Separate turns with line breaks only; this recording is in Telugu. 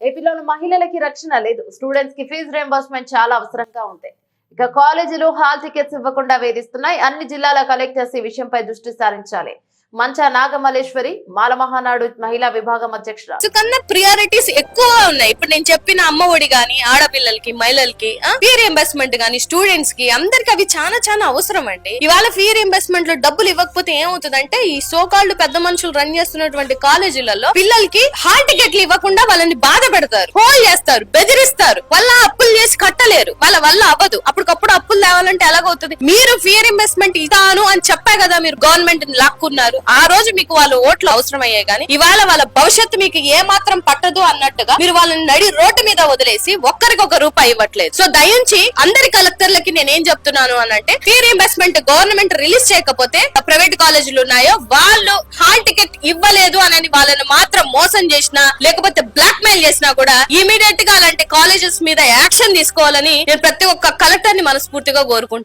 ఏపీలోని మహిళలకి రక్షణ లేదు. స్టూడెంట్స్కి ఫీజు రియంబర్స్మెంట్ చాలా అవసరంగా ఉంది ఇక కాలేజీలు హాల్ టికెట్స్ ఇవ్వకుండా వేధిస్తున్నాయి. అన్ని జిల్లాల కలెక్టర్స్ ఈ విషయంపై దృష్టి సారించాలి. మంచా నాగమల్లేశ్వరి మాల మహానాడు మహిళా విభాగం అధ్యక్షుడు
సో కన్నా ప్రియారిటీస్ ఎక్కువ ఉన్నాయి. ఇప్పుడు నేను చెప్పిన అమ్మ ఒడి గాని ఆడపిల్లలకి మహిళలకి ఫీ రియంబర్స్మెంట్ గాని స్టూడెంట్స్కి అందరికి అవి చాలా చాలా అవసరం అండి. ఇవాళ ఫీ రియంబర్స్మెంట్లో డబ్బులు ఇవ్వకపోతే ఏమవుతుందంటే ఈ సోకాళ్ళు పెద్ద మనుషులు రన్ చేస్తున్నటువంటి కాలేజీలలో పిల్లలకి హాల్ టికెట్లు ఇవ్వకుండా వాళ్ళని బాధ పెడతారు హోల్ చేస్తారు బెదిరిస్తారు. వాళ్ళ అప్పులు చేసి కట్టలేరు. వాళ్ళ వల్ల అవ్వదు. అప్పటికప్పుడు అప్పులు తేవాలంటే ఎలాగవుతుంది? మీరు ఫీ రియంబర్స్మెంట్ ఇస్తాను అని చెప్పే కదా మీరు గవర్నమెంట్ లాక్కున్నారు. ఆ రోజు మీకు వాళ్ళు ఓట్లు అవసరమయ్యాయి కానీ ఇవాళ వాళ్ళ భవిష్యత్తు మీకు ఏ మాత్రం పట్టదు అన్నట్టుగా మీరు వాళ్ళని నడి రోడ్డు మీద వదిలేసి ఒక్కరికి ఒక రూపాయి ఇవ్వట్లేదు. సో దయించి అందరి కలెక్టర్లకి నేనేం చెప్తున్నాను అనంటే ఫీ రీఇంబర్స్మెంట్ గవర్నమెంట్ రిలీజ్ చేయకపోతే ప్రైవేట్ కాలేజీలు ఉన్నాయో వాళ్ళు హాల్ టికెట్ ఇవ్వలేదు అని వాళ్ళని మాత్రం మోసం చేసినా లేకపోతే బ్లాక్ మెయిల్ చేసినా కూడా ఇమీడియట్గా అలాంటి కాలేజెస్ మీద యాక్షన్ తీసుకోవాలని నేను ప్రతి ఒక్క కలెక్టర్ని మనస్ఫూర్తిగా కోరుకుంటున్నాను.